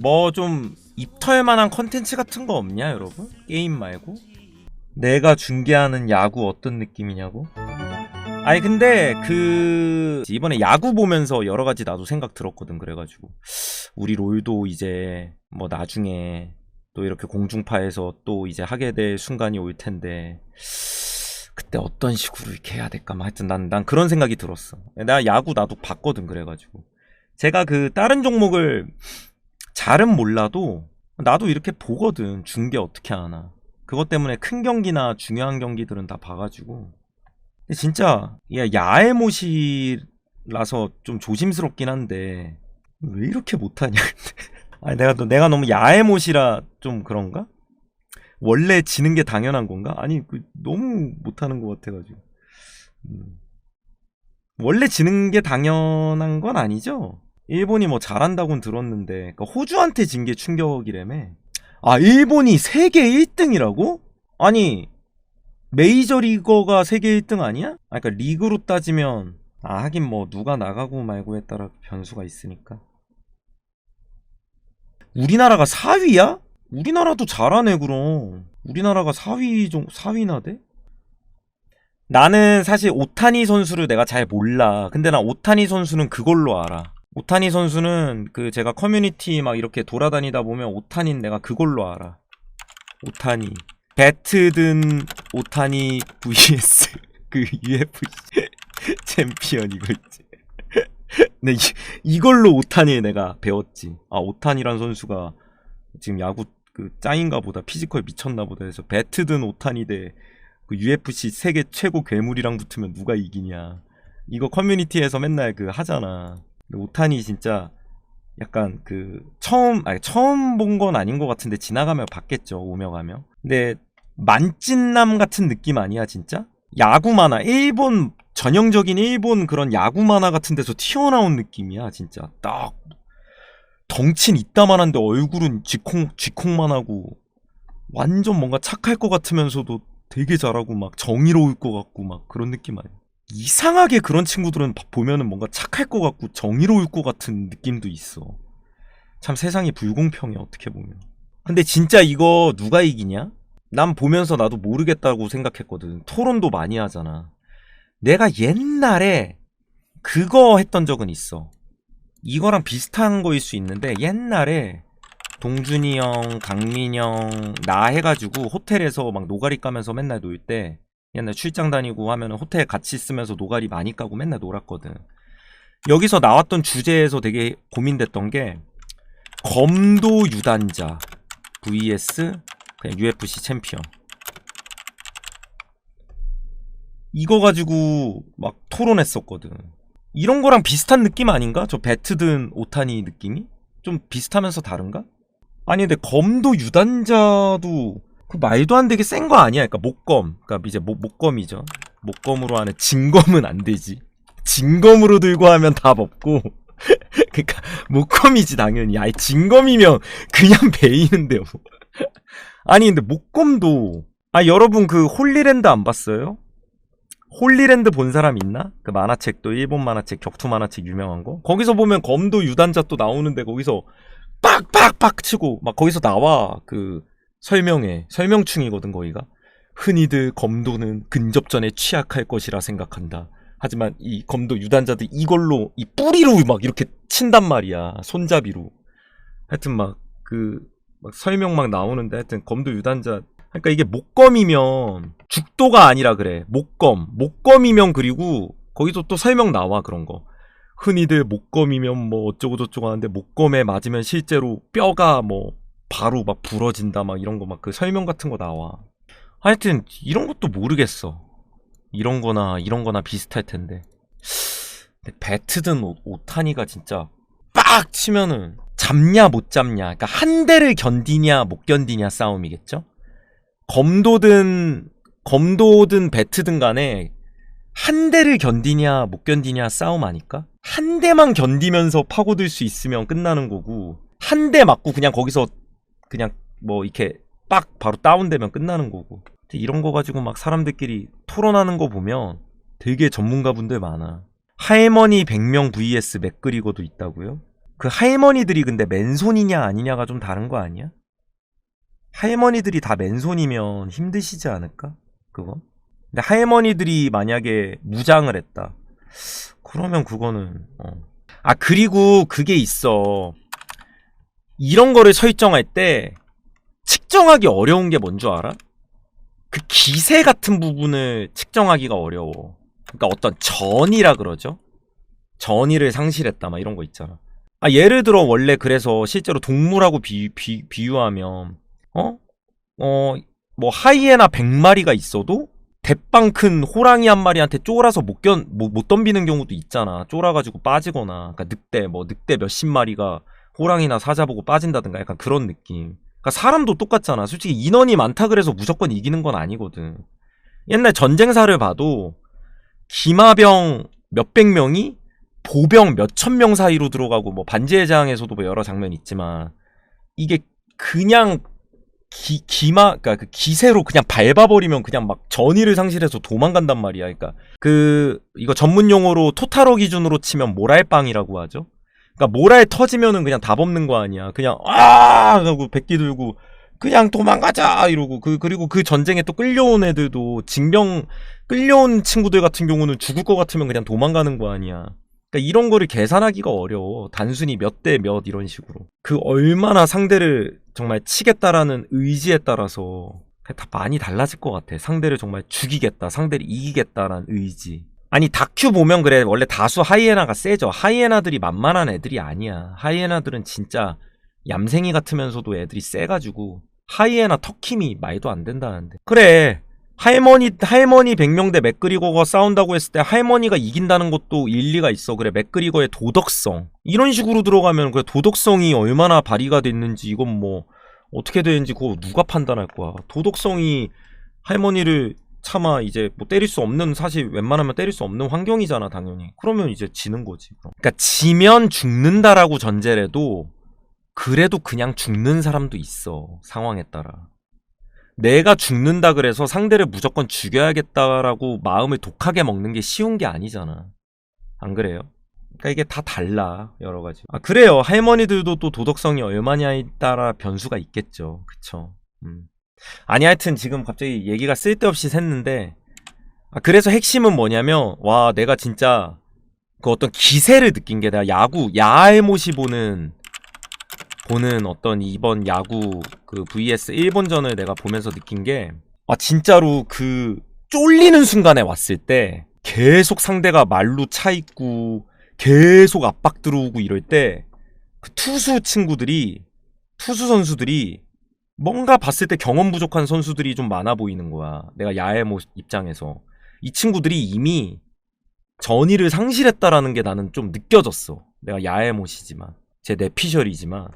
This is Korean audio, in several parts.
뭐 좀 입털 만한 컨텐츠 같은 거 없냐 여러분? 게임 말고? 내가 중계하는 야구 어떤 느낌이냐고? 아니 근데 그 이번에 야구 보면서 여러 가지 나도 생각 들었거든 그래가지고 우리 롤도 이제 뭐 나중에 또 이렇게 공중파에서 또 이제 하게 될 순간이 올 텐데 그때 어떤 식으로 이렇게 해야 될까 뭐 하여튼 난, 난 그런 생각이 들었어 내가 야구 나도 봤거든 그래가지고 제가 그 다른 종목을 잘은 몰라도 나도 이렇게 보거든 중계 어떻게 하나 그것 때문에 큰 경기나 중요한 경기들은 다 봐가지고 근데 진짜 야 야해못이라서 좀 조심스럽긴 한데 왜 이렇게 못하냐 아니 내가 또 내가 너무 야해못이라 좀 그런가? 원래 지는 게 당연한 건가? 아니 그 너무 못하는 것 같아가지고 음. 원래 지는 게 당연한 건 아니죠? 일본이 뭐 잘한다고는 들었는데 그러니까 호주한테 진 게 충격이라며 아 일본이 세계 1등이라고? 아니 메이저리거가 세계 1등 아니야? 아 그러니까 리그로 따지면 아 하긴 뭐 누가 나가고 말고에 따라 변수가 있으니까 우리나라가 4위야? 우리나라도 잘하네 그럼 우리나라가 4위 정 4위나 돼? 나는 사실 오타니 선수를 내가 잘 몰라 근데 나 오타니 선수는 그걸로 알아 오타니 선수는 그 제가 커뮤니티 막 이렇게 돌아다니다 보면 오타니는 내가 그걸로 알아. 오타니. 배트든 오타니 vs 그 UFC 챔피언 이거 있지. 네, 이, 이걸로 오타니 내가 배웠지. 아 오타니란 선수가 지금 야구 그 짱인가 보다. 피지컬 미쳤나 보다 해서 배트든 오타니 대 그 UFC 세계 최고 괴물이랑 붙으면 누가 이기냐. 이거 커뮤니티에서 맨날 그 하잖아. 근데 오타니 진짜 약간 그 처음 아니 처음 본 건 아닌 것 같은데 지나가며 봤겠죠 오며 가며. 근데 만찢남 같은 느낌 아니야 진짜? 야구 만화 일본 전형적인 일본 그런 야구 만화 같은 데서 튀어나온 느낌이야 진짜. 딱 덩치는 이따만한데 얼굴은 쥐콩 쥐콩만 하고 완전 뭔가 착할 것 같으면서도 되게 잘하고 막 정의로울 것 같고 막 그런 느낌 아니야 이상하게 그런 친구들은 봐- 보면은 뭔가 착할 것 같고 정의로울 것 같은 느낌도 있어. 참 세상이 불공평해 어떻게 보면. 근데 진짜 이거 누가 이기냐? 난 보면서 나도 모르겠다고 생각했거든. 토론도 많이 하잖아. 내가 옛날에 그거 했던 적은 있어. 이거랑 비슷한 거일 수 있는데 옛날에 동준이 형, 강민 형, 나 해가지고 호텔에서 막 노가리 까면서 맨날 놀 때 옛날 출장 다니고 하면 호텔 같이 쓰면서 노가리 많이 까고 맨날 놀았거든. 여기서 나왔던 주제에서 되게 고민됐던 게 검도 유단자 vs 그냥 UFC 챔피언. 이거 가지고 막 토론했었거든. 이런 거랑 비슷한 느낌 아닌가? 저 배트든 오타니 느낌이? 좀 비슷하면서 다른가? 아니 근데 검도 유단자도 그 말도 안 되게 센 거 아니야? 그러니까 목검, 그러니까 이제 목, 목검이죠. 목검으로 하는 진검은 안 되지. 진검으로 들고 하면 답 없고. 그러니까 목검이지 당연히. 아니 진검이면 그냥 베이는데요. 아니 근데 목검도 아 여러분 그 홀리랜드 안 봤어요? 홀리랜드 본 사람 있나? 그 만화책도 일본 만화책 격투 만화책 유명한 거 거기서 보면 검도 유단자 또 나오는데 거기서 빡빡빡 치고 막 거기서 나와 그 설명에 설명충이거든 거기가 흔히들 검도는 근접전에 취약할 것이라 생각한다. 하지만 이 검도 유단자들 이걸로 이 뿌리로 막 이렇게 친단 말이야 손잡이로. 하여튼 막 그 막 설명 막 나오는데 하여튼 검도 유단자 그러니까 이게 목검이면 죽도가 아니라 그래 목검 목검이면 그리고 거기서 또 설명 나와 그런 거 흔히들 목검이면 뭐 어쩌고 저쩌고 하는데 목검에 맞으면 실제로 뼈가 뭐 바로 막 부러진다 막 이런 거 막 그 설명 같은 거 나와. 하여튼 이런 것도 모르겠어. 이런 거나 이런 거나 비슷할 텐데. 근데 배트든 오, 오타니가 진짜 빡 치면은 잡냐 못 잡냐. 그러니까 한 대를 견디냐 못 견디냐 싸움이겠죠? 검도든 검도든 배트든 간에 한 대를 견디냐 못 견디냐 싸움 아닐까? 한 대만 견디면서 파고들 수 있으면 끝나는 거고 한 대 맞고 그냥 거기서 그냥 뭐 이렇게 빡 바로 다운되면 끝나는 거고 이런 거 가지고 막 사람들끼리 토론하는 거 보면 되게 전문가분들 많아 할머니 100명 vs 맥그리거도 있다고요? 그 할머니들이 근데 맨손이냐 아니냐가 좀 다른 거 아니야? 할머니들이 다 맨손이면 힘드시지 않을까? 그거? 근데 할머니들이 만약에 무장을 했다. 그러면 그거는 어. 아 그리고 그게 있어. 이런 거를 설정할 때 측정하기 어려운 게 뭔 줄 알아? 그 기세 같은 부분을 측정하기가 어려워. 그러니까 어떤 전이라 그러죠. 전이를 상실했다 막 이런 거 있잖아. 아 예를 들어 원래 그래서 실제로 동물하고 비, 비, 비유하면 어? 어, 뭐 하이에나 100마리가 있어도 대빵 큰 호랑이 한 마리한테 쫄아서 못, 견, 못, 못 덤비는 경우도 있잖아. 쫄아가지고 빠지거나. 그러니까 늑대, 뭐 늑대 몇십 마리가 호랑이나 사자 보고 빠진다든가 약간 그런 느낌. 그러니까 사람도 똑같잖아. 솔직히 인원이 많다 그래서 무조건 이기는 건 아니거든. 옛날 전쟁사를 봐도 기마병 몇백 명이 보병 몇천 명 사이로 들어가고 뭐 반지의 제왕에서도 뭐 여러 장면 있지만 이게 그냥 기, 기마, 그니까 그 기세로 그냥 밟아버리면 그냥 막 전의를 상실해서 도망간단 말이야. 그니까 그, 이거 전문 용어로 토탈어 기준으로 치면 모랄빵이라고 하죠. 그니까 모랄 터지면은 그냥 답 없는 거 아니야. 그냥, 아! 하고 백기 들고 그냥 도망가자! 이러고 그, 그리고 그 전쟁에 또 끌려온 애들도 징병, 끌려온 친구들 같은 경우는 죽을 것 같으면 그냥 도망가는 거 아니야. 그러니까 이런 거를 계산하기가 어려워. 단순히 몇 대 몇 이런 식으로. 그 얼마나 상대를 정말 치겠다라는 의지에 따라서 다 많이 달라질 것 같아. 상대를 정말 죽이겠다, 상대를 이기겠다라는 의지. 아니 다큐 보면 그래 원래 다수 하이에나가 세죠. 하이에나들이 만만한 애들이 아니야. 하이에나들은 진짜 얌생이 같으면서도 애들이 세가지고 하이에나 턱힘이 말도 안 된다는데. 그래 할머니 할머니 100명 대 맥그리거가 싸운다고 했을 때 할머니가 이긴다는 것도 일리가 있어. 그래 맥그리거의 도덕성 이런 식으로 들어가면 그래 도덕성이 얼마나 발휘가 됐는지 이건 뭐 어떻게 되는지 그거 누가 판단할 거야. 도덕성이 할머니를 차마 이제 뭐 때릴 수 없는 사실 웬만하면 때릴 수 없는 환경이잖아 당연히. 그러면 이제 지는 거지. 그러니까 지면 죽는다라고 전제래도 그래도 그냥 죽는 사람도 있어 상황에 따라. 내가 죽는다 그래서 상대를 무조건 죽여야겠다라고 마음을 독하게 먹는 게 쉬운 게 아니잖아. 안 그래요? 그러니까 이게 다 달라 여러 가지. 아 그래요. 할머니들도 또 도덕성이 얼마냐에 따라 변수가 있겠죠. 그쵸? 음. 아니 하여튼 지금 갑자기 얘기가 쓸데없이 샜는데 아 그래서 핵심은 뭐냐면 와 내가 진짜 그 어떤 기세를 느낀 게 내가 야구 야알못이 보는 보는 어떤 이번 야구 그 vs 일본전을 내가 보면서 느낀 게 아 진짜로 그 쫄리는 순간에 왔을 때 계속 상대가 말로 차 있고 계속 압박 들어오고 이럴 때 그 투수 친구들이 투수 선수들이 뭔가 봤을 때 경험 부족한 선수들이 좀 많아 보이는 거야. 내가 야의 모 입장에서 이 친구들이 이미 전의를 상실했다라는 게 나는 좀 느껴졌어. 내가 야의 못이지만 제 내피셜이지만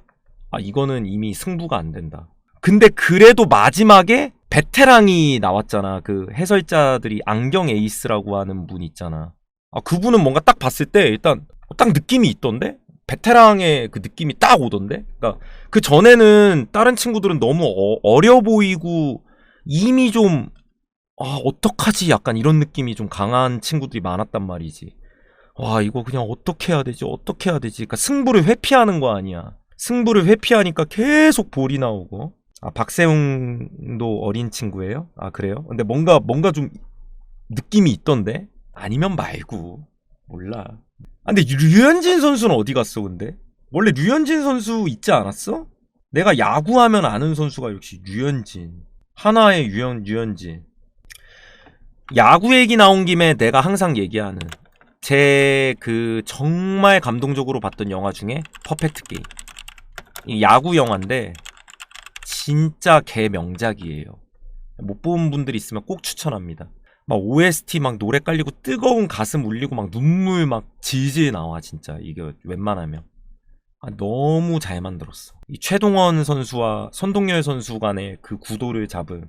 아 이거는 이미 승부가 안 된다. 근데 그래도 마지막에 베테랑이 나왔잖아. 그 해설자들이 안경 에이스라고 하는 분 있잖아. 아 그분은 뭔가 딱 봤을 때 일단 딱 느낌이 있던데 베테랑의 그 느낌이 딱 오던데. 그러니까 그 전에는 다른 친구들은 너무 어, 려 보이고 이미 좀 아, 어떡하지? 약간 이런 느낌이 좀 강한 친구들이 많았단 말이지. 와, 이거 그냥 어떻게 해야 되지? 어떻게 해야 되지? 그러니까 승부를 회피하는 거 아니야. 승부를 회피하니까 계속 볼이 나오고. 아, 박세웅도 어린 친구예요? 아, 그래요? 근데 뭔가, 뭔가 좀 느낌이 있던데? 아니면 말고. 몰라. 아, 근데 류현진 선수는 어디 갔어, 근데? 원래 류현진 선수 있지 않았어? 내가 야구하면 아는 선수가 역시 류현진. 하나의 유현, 류현진. 야구 얘기 나온 김에 내가 항상 얘기하는 제 그 정말 감동적으로 봤던 영화 중에 퍼펙트 게임. 이 야구 영화인데 진짜 개 명작이에요. 못 본 분들 있으면 꼭 추천합니다. 막 OST 막 노래 깔리고 뜨거운 가슴 울리고 막 눈물 막 질질 나와 진짜 이게 웬만하면 아, 너무 잘 만들었어. 이 최동원 선수와 선동열 선수 간의 그 구도를 잡은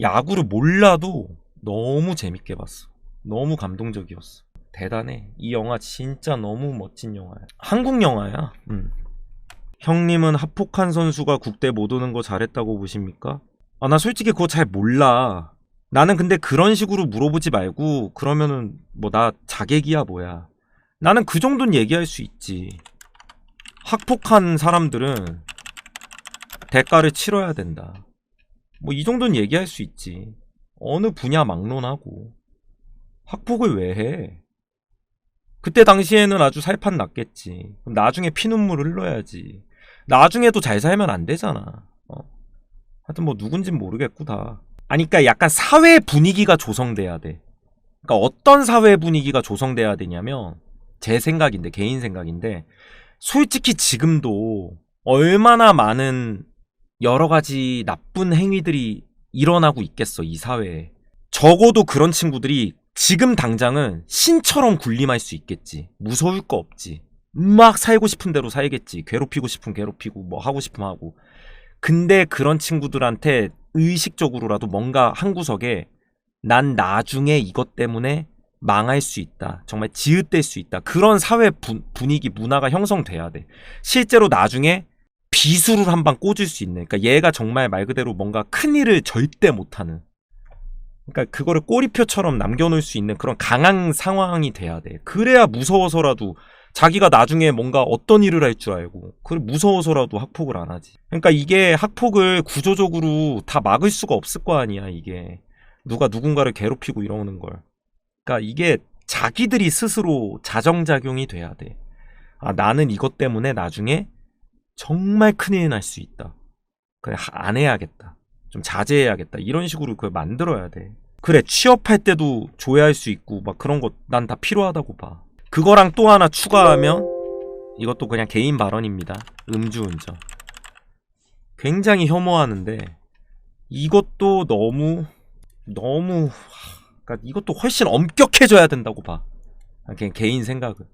야구를 몰라도 너무 재밌게 봤어. 너무 감동적이었어. 대단해. 이 영화 진짜 너무 멋진 영화야. 한국 영화야. 음. 형님은 합폭한 선수가 국대 못 오는 거 잘했다고 보십니까? 아, 나 솔직히 그거 잘 몰라. 나는 근데 그런 식으로 물어보지 말고, 그러면은, 뭐, 나 자객이야, 뭐야. 나는 그 정도는 얘기할 수 있지. 학폭한 사람들은 대가를 치러야 된다. 뭐 이 정도는 얘기할 수 있지. 어느 분야 막론하고 학폭을 왜 해? 그때 당시에는 아주 살판 났겠지. 그럼 나중에 피눈물 흘러야지. 나중에도 잘 살면 안 되잖아. 어. 하여튼 뭐 누군진 모르겠고 다. 아니 그러니까 약간 사회 분위기가 조성돼야 돼. 그러니까 어떤 사회 분위기가 조성돼야 되냐면 제 생각인데 개인 생각인데 솔직히 지금도 얼마나 많은 여러 가지 나쁜 행위들이 일어나고 있겠어 이 사회에. 적어도 그런 친구들이 지금 당장은 신처럼 군림할 수 있겠지. 무서울 거 없지. 막 살고 싶은 대로 살겠지. 괴롭히고 싶으면 괴롭히고 뭐 하고 싶으면 하고 근데 그런 친구들한테 의식적으로라도 뭔가 한 구석에 난 나중에 이것 때문에 망할 수 있다. 정말 지읒될 수 있다. 그런 사회 분, 분위기, 문화가 형성돼야 돼. 실제로 나중에 비수를 한 방 꽂을 수 있는. 그러니까 얘가 정말 말 그대로 뭔가 큰 일을 절대 못하는. 그러니까 그거를 꼬리표처럼 남겨놓을 수 있는 그런 강한 상황이 돼야 돼. 그래야 무서워서라도 자기가 나중에 뭔가 어떤 일을 할 줄 알고 그걸 무서워서라도 학폭을 안 하지. 그러니까 이게 학폭을 구조적으로 다 막을 수가 없을 거 아니야 이게. 누가 누군가를 괴롭히고 이러는 걸. 그러니까 이게 자기들이 스스로 자정작용이 돼야 돼. 아, 나는 이것 때문에 나중에 정말 큰일 날 수 있다. 그래, 하- 안 해야겠다. 좀 자제해야겠다. 이런 식으로 그걸 만들어야 돼. 그래, 취업할 때도 조회할 수 있고, 막 그런 거 난 다 필요하다고 봐. 그거랑 또 하나 추가하면, 이것도 그냥 개인 발언입니다. 음주운전. 굉장히 혐오하는데, 이것도 너무, 너무, 그러니까 이것도 훨씬 엄격해져야 된다고 봐. 아, 그냥 개인 생각은.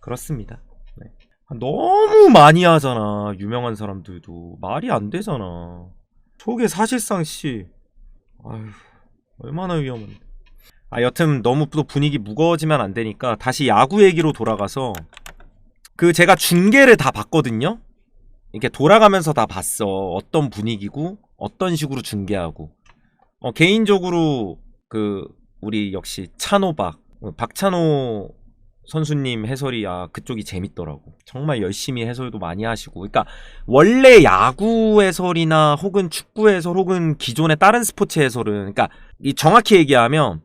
그렇습니다. 네. 아, 너무 많이 하잖아. 유명한 사람들도 말이 안 되잖아. 저게 사실상 씨, 아휴, 얼마나 위험한데. 아 여튼 너무 또 분위기 무거워지면 안 되니까 다시 야구 얘기로 돌아가서 그 제가 중계를 다 봤거든요. 이렇게 돌아가면서 다 봤어. 어떤 분위기고 어떤 식으로 중계하고. 어, 개인적으로 그 우리 역시 찬호박 어, 박찬호 선수님 해설이 아 그쪽이 재밌더라고. 정말 열심히 해설도 많이 하시고. 그러니까 원래 야구 해설이나 혹은 축구 해설 혹은 기존의 다른 스포츠 해설은 그러니까 이 정확히 얘기하면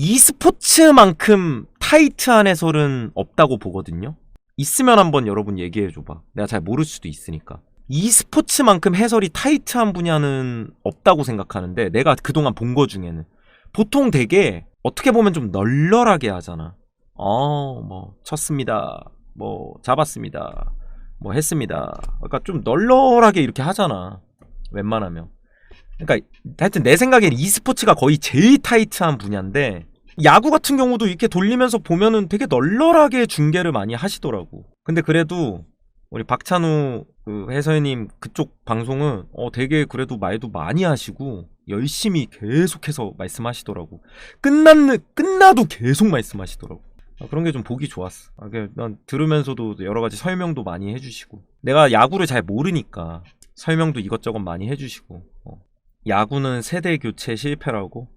이 스포츠만큼 타이트한 해설은 없다고 보거든요. 있으면 한번 여러분 얘기해 줘봐. 내가 잘 모를 수도 있으니까. 이 스포츠만큼 해설이 타이트한 분야는 없다고 생각하는데 내가 그동안 본 거 중에는 보통 되게 어떻게 보면 좀 널널하게 하잖아. 어, 뭐 쳤습니다. 뭐 잡았습니다. 뭐 했습니다. 그러니까 좀 널널하게 이렇게 하잖아. 웬만하면. 그러니까 하여튼 내 생각엔 e스포츠가 거의 제일 타이트한 분야인데 야구 같은 경우도 이렇게 돌리면서 보면은 되게 널널하게 중계를 많이 하시더라고. 근데 그래도 우리 박찬우 그 해설님 그쪽 방송은 어 되게 그래도 말도 많이 하시고 열심히 계속해서 말씀하시더라고. 끝났는 끝나도 계속 말씀하시더라고. 아, 그런 게 좀 보기 좋았어. 아, 그난 들으면서도 여러 가지 설명도 많이 해주시고 내가 야구를 잘 모르니까 설명도 이것저것 많이 해주시고 어. 야구는 세대 교체 실패라고?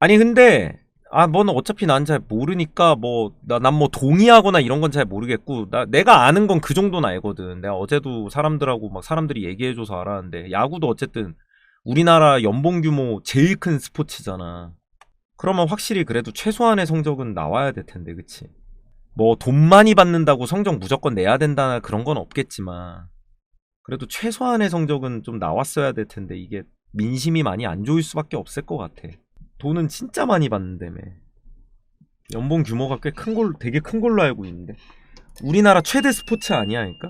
아니 근데 아 뭐는 어차피 난 잘 모르니까 뭐난 뭐 동의하거나 이런 건 잘 모르겠고 나 내가 아는 건 그 정도는 알거든. 내가 어제도 사람들하고 막 사람들이 얘기해 줘서 알았는데 야구도 어쨌든 우리나라 연봉 규모 제일 큰 스포츠잖아. 그러면 확실히 그래도 최소한의 성적은 나와야 될 텐데, 그치? 뭐 돈 많이 받는다고 성적 무조건 내야 된다 그런 건 없겠지만 그래도 최소한의 성적은 좀 나왔어야 될 텐데 이게 민심이 많이 안 좋을 수밖에 없을 것 같아. 돈은 진짜 많이 받는다며. 연봉 규모가 꽤 큰 걸로, 되게 큰 걸로 알고 있는데. 우리나라 최대 스포츠 아니야, 그러니까?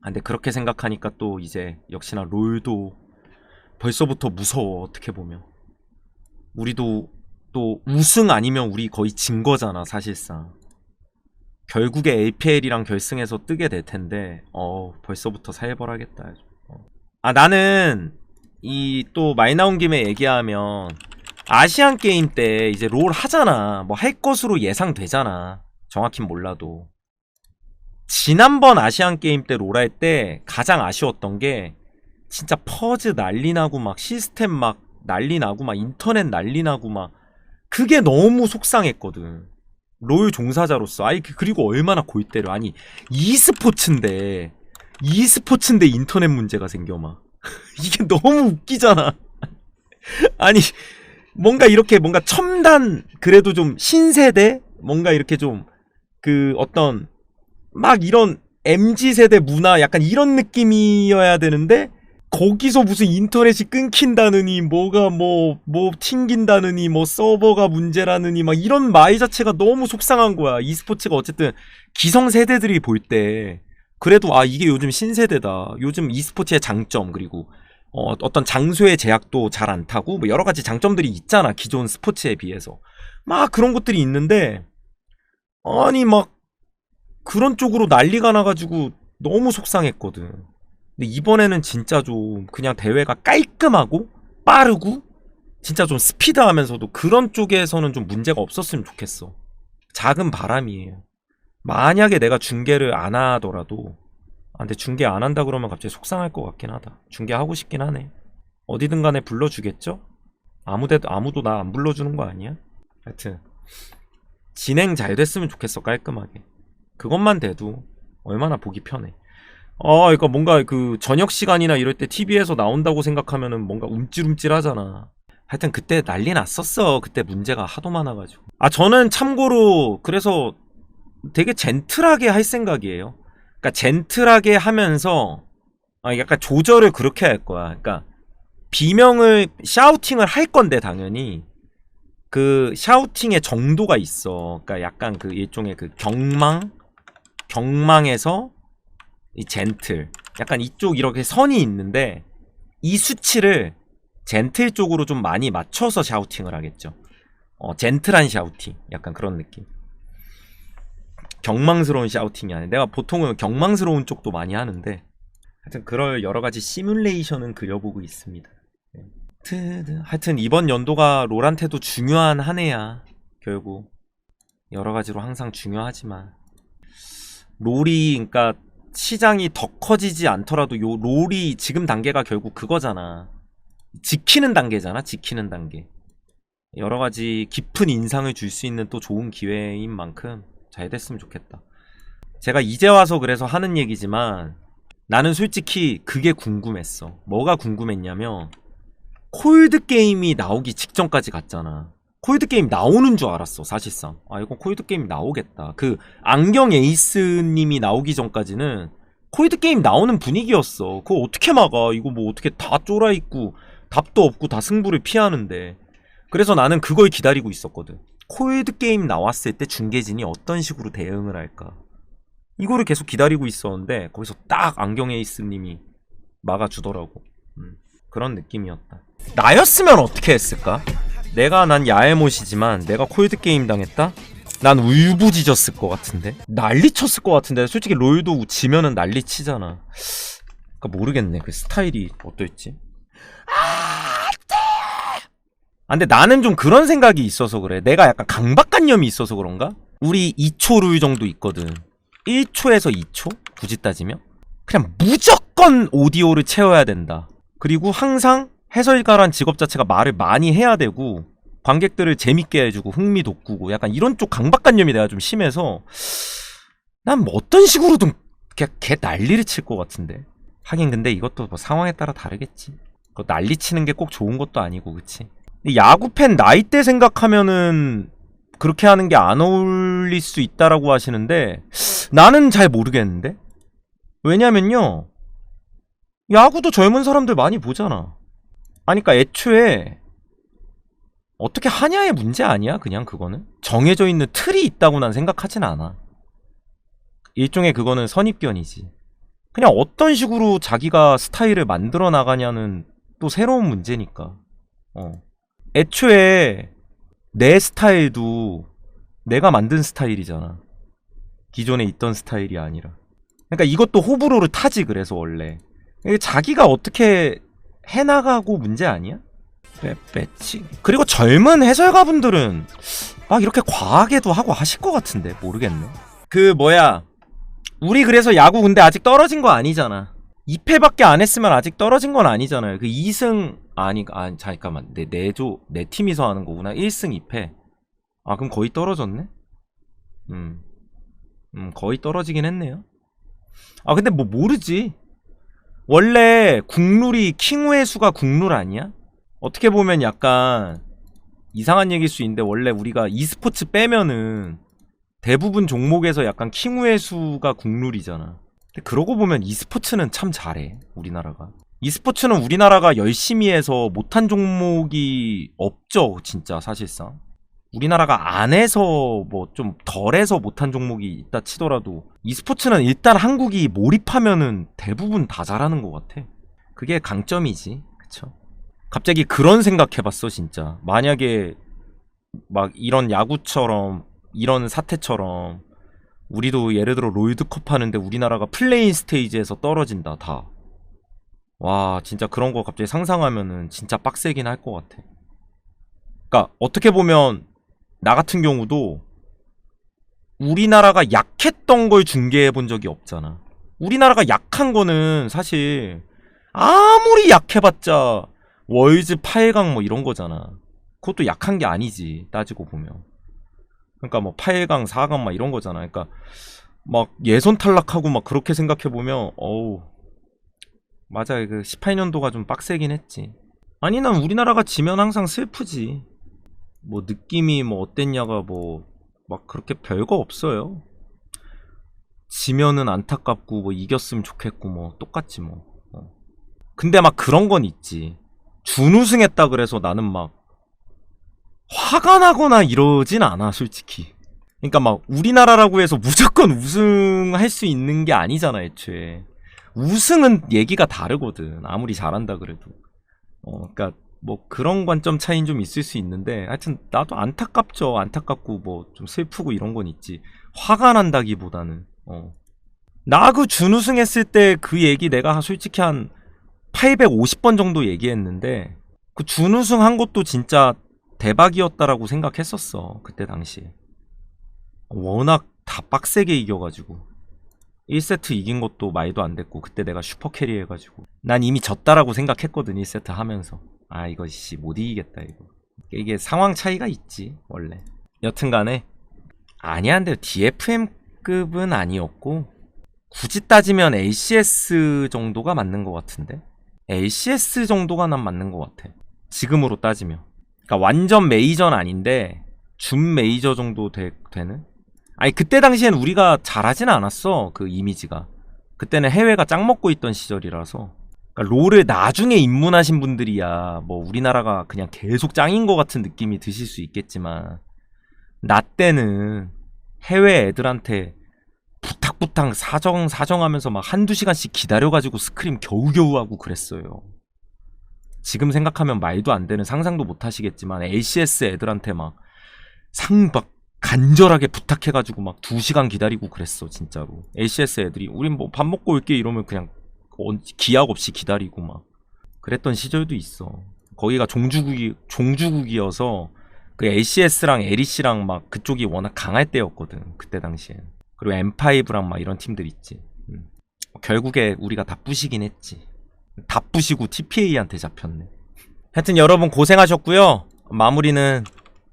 아, 근데 그렇게 생각하니까 또 이제 역시나 롤도 벌써부터 무서워, 어떻게 보면. 우리도 또 우승 아니면 우리 거의 진 거잖아, 사실상. 결국에 LPL이랑 결승에서 뜨게 될 텐데, 어, 벌써부터 살벌하겠다. 어. 아, 나는 이 또 말 나온 김에 얘기하면 아시안 게임 때 이제 롤 하잖아. 뭐 할 것으로 예상되잖아. 정확히 몰라도. 지난번 아시안 게임 때 롤 할 때 가장 아쉬웠던 게 진짜 퍼즈 난리 나고 막 시스템 막 난리 나고 막 인터넷 난리 나고 막 그게 너무 속상했거든. 롤 종사자로서 아니 그- 그리고 얼마나 골 때려 아니 e스포츠인데 e스포츠인데 인터넷 문제가 생겨 막 이게 너무 웃기잖아. 아니 뭔가 이렇게 뭔가 첨단 그래도 좀 신세대? 뭔가 이렇게 좀 그 어떤 막 이런 MZ 세대 문화 약간 이런 느낌이어야 되는데 거기서 무슨 인터넷이 끊긴다느니 뭐가 뭐뭐 튕긴다느니 뭐 서버가 문제라느니 막 이런 말 자체가 너무 속상한 거야. e스포츠가 어쨌든 기성 세대들이 볼 때 그래도 아 이게 요즘 신세대다. 요즘 e스포츠의 장점 그리고 어, 어떤 장소의 제약도 잘 안 타고 뭐 여러 가지 장점들이 있잖아. 기존 스포츠에 비해서. 막 그런 것들이 있는데 아니 막 그런 쪽으로 난리가 나가지고 너무 속상했거든. 근데 이번에는 진짜 좀 그냥 대회가 깔끔하고 빠르고 진짜 좀 스피드하면서도 그런 쪽에서는 좀 문제가 없었으면 좋겠어. 작은 바람이에요. 만약에 내가 중계를 안 하더라도 아, 근데 중계 안 한다 그러면 갑자기 속상할 것 같긴 하다. 중계하고 싶긴 하네. 어디든 간에 불러주겠죠? 아무데도 아무도 나 안 불러주는 거 아니야? 하여튼 진행 잘 됐으면 좋겠어 깔끔하게. 그것만 돼도 얼마나 보기 편해. 아, 이거 뭔가 그 저녁 시간이나 이럴 때 TV에서 나온다고 생각하면은 뭔가 움찔움찔하잖아. 하여튼 그때 난리 났었어. 그때 문제가 하도 많아가지고. 아, 저는 참고로 그래서 되게 젠틀하게 할 생각이에요. 그러니까 젠틀하게 하면서 아, 약간 조절을 그렇게 할 거야. 그러니까 비명을 샤우팅을 할 건데 당연히 그 샤우팅의 정도가 있어. 그러니까 약간 그 일종의 그 경망 경망에서 이 젠틀 약간 이쪽 이렇게 선이 있는데 이 수치를 젠틀 쪽으로 좀 많이 맞춰서 샤우팅을 하겠죠. 어, 젠틀한 샤우팅 약간 그런 느낌. 경망스러운 샤우팅이 아니라 내가 보통은 경망스러운 쪽도 많이 하는데 하여튼 그럴 여러 가지 시뮬레이션은 그려보고 있습니다. 네. 하여튼 이번 연도가 롤한테도 중요한 한 해야 결국 여러 가지로 항상 중요하지만 롤이 그러니까 시장이 더 커지지 않더라도 요 롤이 지금 단계가 결국 그거잖아. 지키는 단계잖아. 지키는 단계. 여러 가지 깊은 인상을 줄 수 있는 또 좋은 기회인 만큼 잘 됐으면 좋겠다. 제가 이제 와서 그래서 하는 얘기지만 나는 솔직히 그게 궁금했어. 뭐가 궁금했냐면 콜드 게임이 나오기 직전까지 갔잖아. 콜드 게임 나오는 줄 알았어, 사실상. 아, 이건 콜드 게임 나오겠다. 그 안경 에이스 님이 나오기 전까지는 콜드 게임 나오는 분위기였어. 그거 어떻게 막아? 이거 뭐 어떻게 다 쫄아 있고 답도 없고 다 승부를 피하는데. 그래서 나는 그걸 기다리고 있었거든. 콜드 게임 나왔을 때 중계진이 어떤 식으로 대응을 할까? 이거를 계속 기다리고 있었는데 거기서 딱 안경 에이스님이 막아주더라고. 음, 그런 느낌이었다. 나였으면 어떻게 했을까? 내가 난 야외못이지만 내가 콜드 게임 당했다? 난 울부짖었을 것 같은데 난리 쳤을 것 같은데 솔직히 롤도 지면은 난리 치잖아 그니까 모르겠네 그 스타일이 어떨지 아 근데 나는 좀 그런 생각이 있어서 그래. 내가 약간 강박관념이 있어서 그런가? 우리 2초 룰 정도 있거든. 1초에서 2초? 굳이 따지면? 그냥 무조건 오디오를 채워야 된다. 그리고 항상 해설가란 직업 자체가 말을 많이 해야 되고 관객들을 재밌게 해주고 흥미 돋구고 약간 이런 쪽 강박관념이 내가 좀 심해서 난 뭐 어떤 식으로든 그냥 개 난리를 칠 것 같은데. 하긴 근데 이것도 뭐 상황에 따라 다르겠지. 그 난리 치는 게 꼭 좋은 것도 아니고 그치 야구 팬 나이대 생각하면은 그렇게 하는 게 안 어울릴 수 있다라고 하시는데 나는 잘 모르겠는데 왜냐면요 야구도 젊은 사람들 많이 보잖아 아니, 그니까 애초에 어떻게 하냐의 문제 아니야, 그냥 그거는? 정해져 있는 틀이 있다고 난 생각하진 않아. 일종의 그거는 선입견이지. 그냥 어떤 식으로 자기가 스타일을 만들어 나가냐는 또 새로운 문제니까. 어. 애초에 내 스타일도 내가 만든 스타일이잖아. 기존에 있던 스타일이 아니라. 그러니까 이것도 호불호를 타지, 그래서 원래. 자기가 어떻게 해나가고 문제 아니야? 빼빼치 그리고 젊은 해설가분들은 막 이렇게 과하게도 하고 하실 것 같은데 모르겠네 그 뭐야 우리 그래서 야구 근데 아직 떨어진 거 아니잖아 2패밖에 안 했으면 아직 떨어진 건 아니잖아요 그 2승 아니 아 잠깐만 내 내조 내 팀이서 하는 거구나 1승 2패 아 그럼 거의 떨어졌네 음. 음, 거의 떨어지긴 했네요. 아, 근데 뭐 모르지. 원래 국룰이 킹우의 수가 국룰 아니야? 어떻게 보면 약간 이상한 얘기일 수 있는데 원래 우리가 e스포츠 빼면은 대부분 종목에서 약간 킹우의 수가 국룰이잖아. 근데 그러고 보면 e스포츠는 참 잘해. 우리나라가. E스포츠는 우리나라가 열심히 해서 못한 종목이 없죠. 진짜 사실상. 우리나라가 안에서 뭐 좀 덜해서 못한 종목이 있다 치더라도 e스포츠는 일단 한국이 몰입하면은 대부분 다 잘하는 것 같아. 그게 강점이지. 그쵸? 갑자기 그런 생각 해봤어, 진짜. 만약에 막 이런 야구처럼 이런 사태처럼 우리도 예를 들어 롤드컵 하는데 우리나라가 플레인 스테이지에서 떨어진다, 다. 와, 진짜 그런 거 갑자기 상상하면은 진짜 빡세긴 할 것 같아. 그러니까 어떻게 보면 나 같은 경우도 우리나라가 약했던 걸 중계해 본 적이 없잖아. 우리나라가 약한 거는 사실 아무리 약해봤자 월즈 8강 뭐 이런 거잖아. 그것도 약한 게 아니지 따지고 보면. 그러니까 뭐 8강, 4강 막 이런 거잖아. 그러니까 막 예선 탈락하고 막 그렇게 생각해 보면 어우 맞아 그 18년도가 좀 빡세긴 했지. 아니 난 우리나라가 지면 항상 슬프지. 뭐 느낌이 뭐 어땠냐가 뭐 막 그렇게 별거 없어요. 지면은 안타깝고 뭐 이겼으면 좋겠고 뭐 똑같지 뭐. 어. 근데 막 그런 건 있지. 준우승했다 그래서 나는 막 화가 나거나 이러진 않아 솔직히. 그러니까 막 우리나라라고 해서 무조건 우승할 수 있는 게 아니잖아 애초에. 우승은 얘기가 다르거든. 아무리 잘한다 그래도. 어, 그러니까 뭐 그런 관점 차이는 좀 있을 수 있는데 하여튼 나도 안타깝죠. 안타깝고 뭐 좀 슬프고 이런 건 있지. 화가 난다기보다는 어. 나 그 준우승 했을 때 그 얘기 내가 솔직히 한 850번 정도 얘기했는데 그 준우승 한 것도 진짜 대박이었다라고 생각했었어. 그때 당시에. 워낙 다 빡세게 이겨가지고 1세트 이긴 것도 말도 안 됐고 그때 내가 슈퍼 캐리 해가지고. 난 이미 졌다라고 생각했거든 1세트 하면서. 아 이거 씨 못 이기겠다 이거. 이게 상황 차이가 있지 원래. 여튼간에. 아니야 근데 DFM급은 아니었고 굳이 따지면 ACS 정도가 맞는 것 같은데? ACS 정도가 난 맞는 것 같아. 지금으로 따지면. 그러니까 완전 메이저는 아닌데 준 메이저 정도 되, 되는 아니 그때 당시엔 우리가 잘하진 않았어 그 이미지가. 그때는 해외가 짱 먹고 있던 시절이라서. 그러니까 롤을 나중에 입문하신 분들이야. 뭐 우리나라가 그냥 계속 짱인 것 같은 느낌이 드실 수 있겠지만. 나 때는 해외 애들한테 부탁부탁 사정 사정하면서 막 한두 시간씩 기다려가지고 스크림 겨우겨우 하고 그랬어요. 지금 생각하면 말도 안 되는 상상도 못 하시겠지만 ACS 애들한테 막상막 간절하게 부탁해가지고 막두 시간 기다리고 그랬어 진짜로. ACS 애들이 우린 뭐 밥 먹고 올게. 이러면 그냥 언- 기약 없이 기다리고 막 그랬던 시절도 있어. 거기가 종주국이 종주국이어서 그 ACS랑 LEC랑 막 그쪽이 워낙 강할 때였거든 그때 당시엔. 그리고 M5랑 막 이런 팀들 있지. 음. 결국에 우리가 다 부시긴 했지. 다 부시고 TPA한테 잡혔네. 하여튼 여러분 고생하셨고요. 마무리는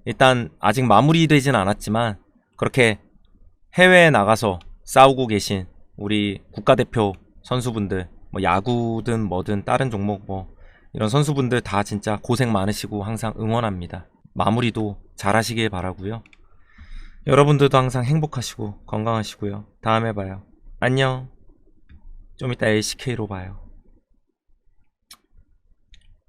일단 아직 마무리되진 않았지만 그렇게 해외에 나가서 싸우고 계신 우리 국가대표 선수분들 뭐 야구든 뭐든 다른 종목 뭐 이런 선수분들 다 진짜 고생 많으시고 항상 응원합니다. 마무리도 잘 하시길 바라고요. 여러분들도 항상 행복하시고 건강하시고요. 다음에 봐요. 안녕. 좀 이따 LCK로 봐요.